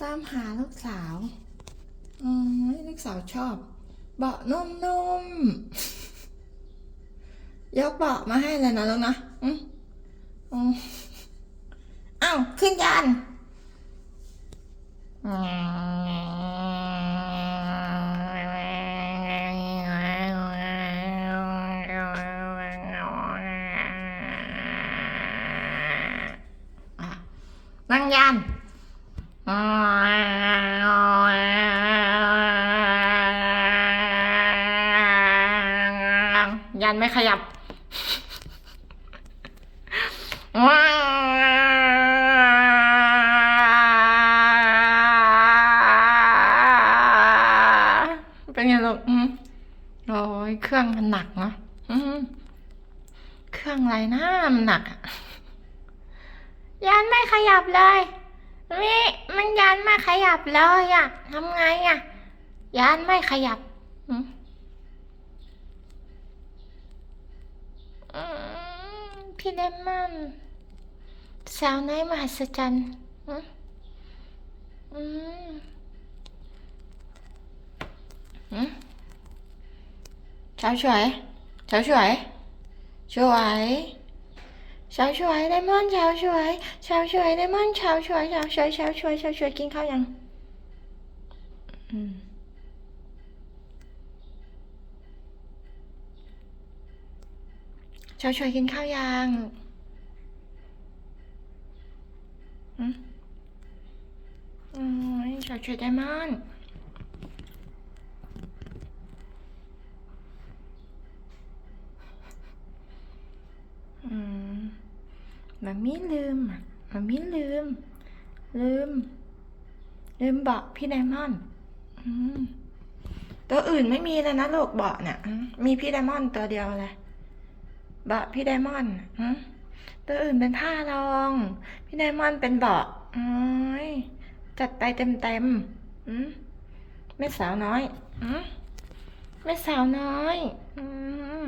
ตามหาลูกสาวอ๋อลูกสาวชอบ เบาะนุ่มๆ ยกเบาะมาให้เลยนะลูกนะอื้มอ้าว ขึ้นยานอืมอะ นั่งยานยันไม่ขยับเป็นไงลูกอืมโอ้ยเครื่องมันหนักเนาะอืมเครื่องอะไรนะมันหนักอะ ยันไม่ขยับเลยมิมันยันไม่ขยับเลยอะทำไงอะยันไม่ขยับพี่เลมอนสาวน้อยมหัศจรรย์อืมอืมเช้าสวยเช้าสวยสวย ช้าสวยเลมอนเช้าสวยเช้าสวยเลมอนเช้าสวยเช้าสวยเช้าสวยเช้าสวยกินข้าวยังอืมชาวช่วยกินข้าวยังอืมอืมชาวช่วยไดมอนด์อืม มันมีลืมอะมันมีลืม ลืม ลืมเบาะพี่ไดมอนด์ตัวอื่นไม่มีเลยนะลูกเบาะเนี่ยมีพี่ไดมอนด์ตัวเดียวเลยเบาะพี่ไดมอนด์ตัวอื่นเป็นผ้ารอง พี่ไดมอนด์เป็นเบาะโอ้ยจัดไปเต็มเต็มอืมไม่สาวน้อยอืมไม่สาวน้อยอืม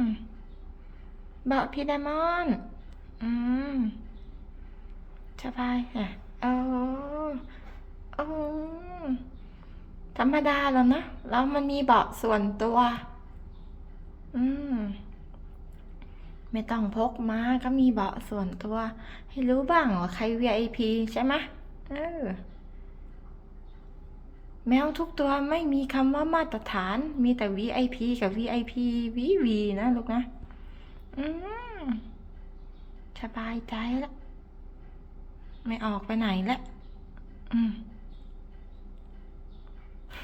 เบาะพี่ไดมอนด์อืม สบายอะโอ้โอธรรมดาแล้วนะ แล้วมันมีเบาะส่วนตัว อืม ไม่ต้องพกมาก็มีเบาะส่วนตัว ให้รู้บ้างว่าใคร VIP ใช่ไหมเออ แมวทุกตัวไม่มีคำว่ามาตรฐาน มีแต่ VIP กับ VIP VV นะลูกนะ อืม สบายใจแล้ว ไม่ออกไปไหนแล้วอืม